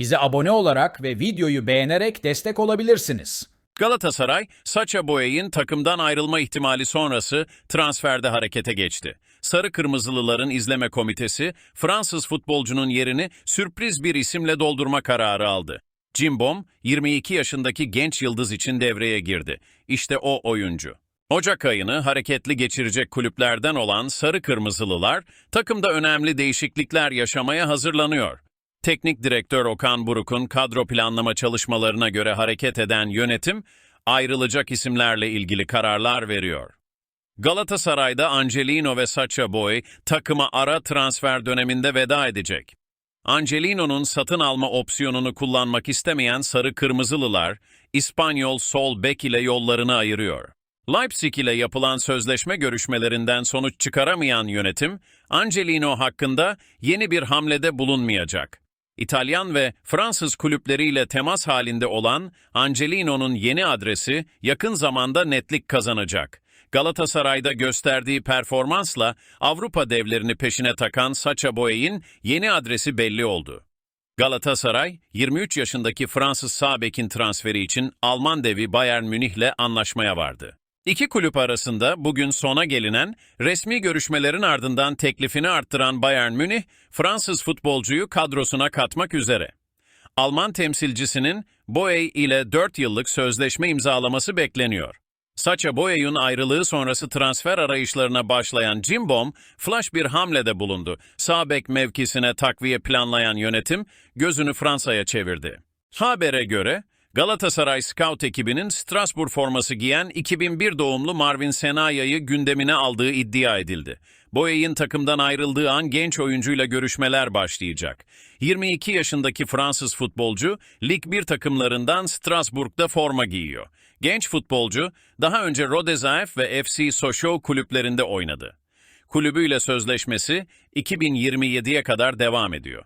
Bize abone olarak ve videoyu beğenerek destek olabilirsiniz. Galatasaray, Sacha Boey'in takımdan ayrılma ihtimali sonrası transferde harekete geçti. Sarı Kırmızılıların izleme komitesi, Fransız futbolcunun yerini sürpriz bir isimle doldurma kararı aldı. Cimbom, 22 yaşındaki genç yıldız için devreye girdi. İşte o oyuncu. Ocak ayını hareketli geçirecek kulüplerden olan Sarı Kırmızılılar, takımda önemli değişiklikler yaşamaya hazırlanıyor. Teknik direktör Okan Buruk'un kadro planlama çalışmalarına göre hareket eden yönetim, ayrılacak isimlerle ilgili kararlar veriyor. Galatasaray'da Angelino ve Sacha Boey takıma ara transfer döneminde veda edecek. Angelino'nun satın alma opsiyonunu kullanmak istemeyen Sarı Kırmızılılar, İspanyol sol bek ile yollarını ayırıyor. Leipzig ile yapılan sözleşme görüşmelerinden sonuç çıkaramayan yönetim, Angelino hakkında yeni bir hamlede bulunmayacak. İtalyan ve Fransız kulüpleriyle temas halinde olan Angelino'nun yeni adresi yakın zamanda netlik kazanacak. Galatasaray'da gösterdiği performansla Avrupa devlerini peşine takan Sacha Boey'in yeni adresi belli oldu. Galatasaray, 23 yaşındaki Fransız sağ bekin transferi için Alman devi Bayern Münih'le anlaşmaya vardı. İki kulüp arasında bugün sona gelinen resmi görüşmelerin ardından teklifini arttıran Bayern Münih, Fransız futbolcuyu kadrosuna katmak üzere. Alman temsilcisinin Boey ile 4 yıllık sözleşme imzalaması bekleniyor. Sacha Boey'un ayrılığı sonrası transfer arayışlarına başlayan Cimbom, flash bir hamlede bulundu. Sağ bek mevkisine takviye planlayan yönetim gözünü Fransa'ya çevirdi. Habere göre Galatasaray Scout ekibinin Strasbourg forması giyen 2001 doğumlu Marvin Senaya'yı gündemine aldığı iddia edildi. Boya'nın takımdan ayrıldığı an genç oyuncuyla görüşmeler başlayacak. 22 yaşındaki Fransız futbolcu Lig 1 takımlarından Strasbourg'da forma giyiyor. Genç futbolcu daha önce Rodezhave ve FC Sochaux kulüplerinde oynadı. Kulübüyle sözleşmesi 2027'ye kadar devam ediyor.